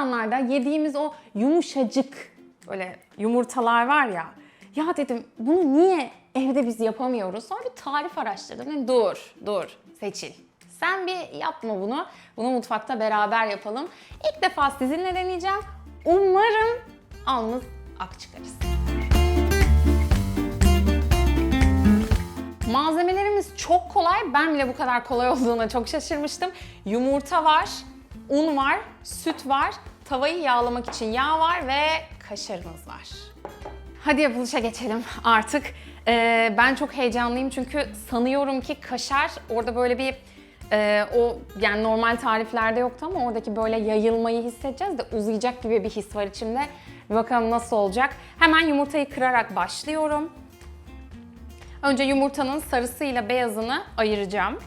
zamanlarda yediğimiz o yumuşacık böyle yumurtalar var ya. Ya dedim bunu niye evde biz yapamıyoruz? Sonra bir tarif araştırdım. Dedim, dur, dur, seçil. Sen bir yapma bunu. Bunu mutfakta beraber yapalım. İlk defa sizinle deneyeceğim. Umarım alnınız ak çıkarız. Malzemelerimiz çok kolay. Ben bile bu kadar kolay olduğuna çok şaşırmıştım. Yumurta var, un var, süt var, tavayı yağlamak için yağ var ve kaşarımız var. Hadi yapılışa geçelim artık. Ee, ben çok heyecanlıyım çünkü sanıyorum ki kaşar orada böyle bir e, o yani normal tariflerde yoktu ama oradaki böyle yayılmayı hissedeceğiz de uzayacak gibi bir his var içimde. Bakalım nasıl olacak. Hemen yumurtayı kırarak başlıyorum. Önce yumurtanın sarısıyla beyazını ayıracağım.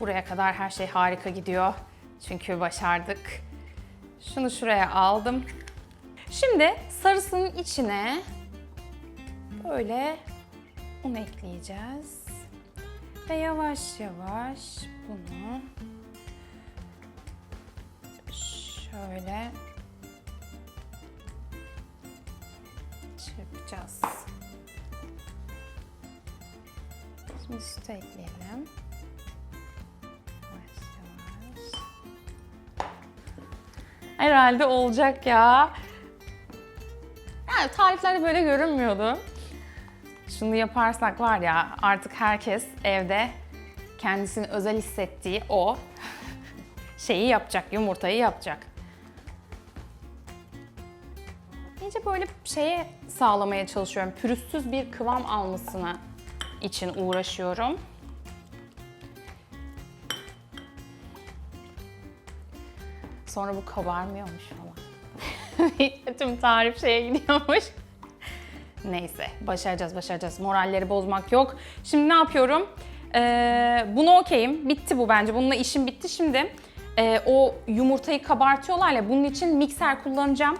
Buraya kadar her şey harika gidiyor. Çünkü başardık. Şunu şuraya aldım. Şimdi sarısının içine böyle un ekleyeceğiz. Ve yavaş yavaş bunu şöyle çırpacağız. Şimdi süt ekleyelim. Herhalde olacak ya. Yani tariflerde böyle görünmüyordu. Şunu yaparsak var ya artık herkes evde kendisini özel hissettiği o şeyi yapacak, yumurtayı yapacak. İyice böyle şeye sağlamaya çalışıyorum. Pürüzsüz bir kıvam almasına için uğraşıyorum. Sonra bu kabarmıyormuş falan. Tüm tarif şeye gidiyormuş. Neyse başaracağız başaracağız. Moralleri bozmak yok. Şimdi ne yapıyorum? Ee, bunu okeyim. Bitti bu bence. Bununla işim bitti. Şimdi e, o yumurtayı kabartıyorlar ya bunun için mikser kullanacağım.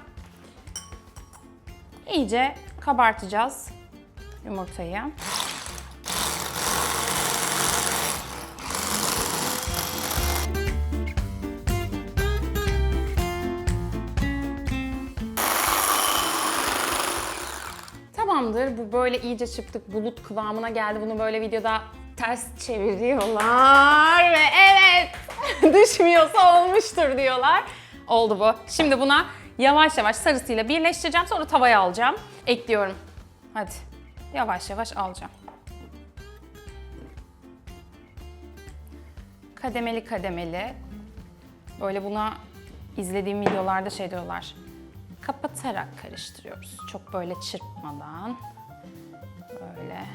İyice kabartacağız yumurtayı. Tamamdır. Bu böyle iyice çıktık. Bulut kıvamına geldi. Bunu böyle videoda ters çeviriyorlar ve evet düşmüyorsa olmuştur diyorlar. Oldu bu. Şimdi buna yavaş yavaş sarısıyla birleştireceğim. Sonra tavaya alacağım. Ekliyorum. Hadi. Yavaş yavaş alacağım. Kademeli kademeli. Böyle buna izlediğim videolarda şey diyorlar. Kapatarak karıştırıyoruz. Çok böyle çırpmadan. Böyle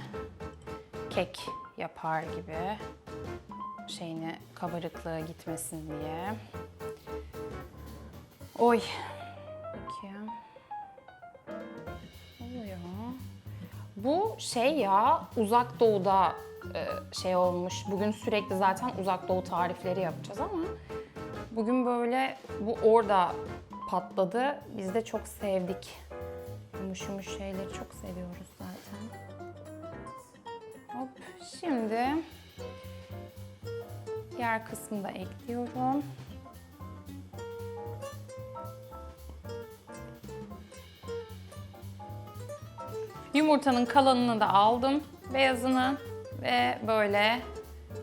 kek yapar gibi şeyini kabarıklığı gitmesin diye. Oy. Bakayım. Oluyor? Bu şey ya uzak doğuda e, şey olmuş. Bugün sürekli zaten uzak doğu tarifleri yapacağız ama bugün böyle bu orada patladı. Biz de çok sevdik. Yumuş yumuş şeyleri çok seviyoruz zaten. Hop şimdi diğer kısmını da ekliyorum. Yumurtanın kalanını da aldım. Beyazını ve böyle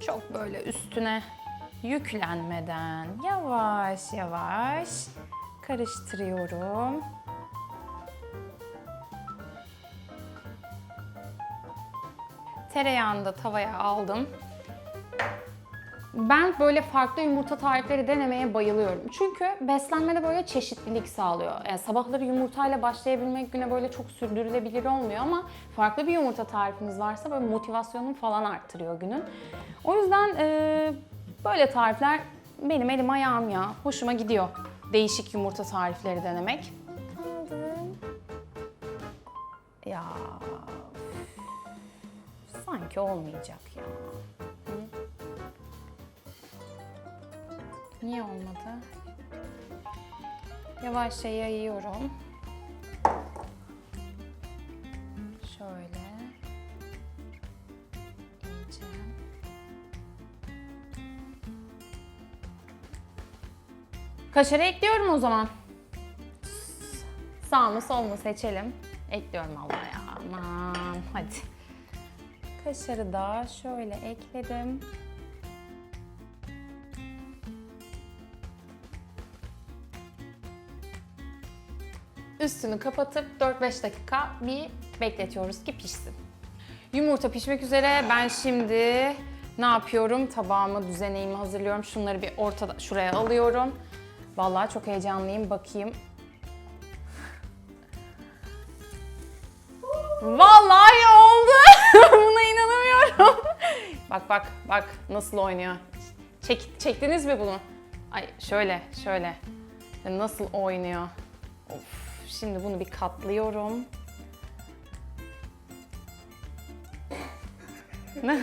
çok böyle üstüne yüklenmeden yavaş yavaş karıştırıyorum. Tereyağını da tavaya aldım. Ben böyle farklı yumurta tarifleri denemeye bayılıyorum. Çünkü beslenmede böyle çeşitlilik sağlıyor. Yani sabahları yumurtayla başlayabilmek güne böyle çok sürdürülebilir olmuyor ama farklı bir yumurta tarifiniz varsa böyle motivasyonunu falan arttırıyor günün. O yüzden e, böyle tarifler benim elim ayağım ya. Hoşuma gidiyor. Değişik yumurta tarifleri denemek. Aldım. Ya sanki olmayacak ya. Niye olmadı? Yavaşça yayıyorum. Kaşarı ekliyorum o zaman. Sağ mı sol mu seçelim. Ekliyorum Allah ya. Aman hadi. Kaşarı da şöyle ekledim. Üstünü kapatıp 4-5 dakika bir bekletiyoruz ki pişsin. Yumurta pişmek üzere. Ben şimdi ne yapıyorum? Tabağımı, düzeneğimi hazırlıyorum. Şunları bir ortada şuraya alıyorum. Vallahi çok heyecanlıyım. Bakayım. Vallahi oldu. Buna inanamıyorum. bak bak bak nasıl oynuyor. Çek, çektiniz mi bunu? Ay şöyle şöyle. Nasıl oynuyor? Of. Şimdi bunu bir katlıyorum.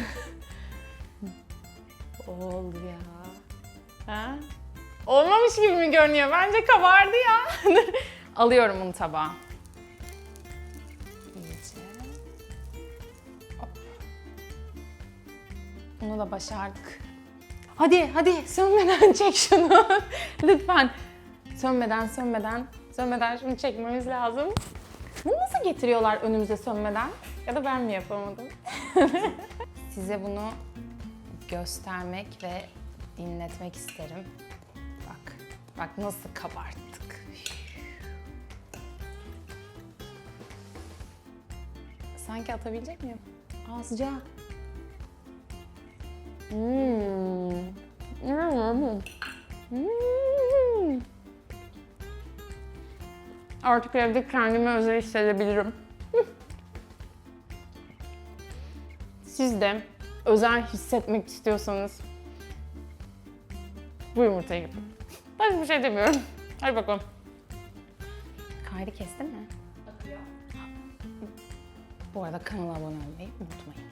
Oldu ya. Ha? Olmamış gibi mi görünüyor? Bence kabardı ya. Alıyorum bunu tabağa. İyice. Bunu da başardık. Hadi hadi sönmeden çek şunu. Lütfen. Sönmeden sönmeden sönmeden şunu çekmemiz lazım. Bunu nasıl getiriyorlar önümüze sönmeden? Ya da ben mi yapamadım? Size bunu göstermek ve dinletmek isterim. Bak, nasıl kabarttık. Sanki atabilecek miyim? Azca. Hmm. Hmm. Artık evde kendimi özel hissedebilirim. Siz de özel hissetmek istiyorsanız bu yumurtayı yapın. Başka bir şey demiyorum. Hadi bakalım. Kaydı kestin mi? Bu arada kanala abone olmayı unutmayın.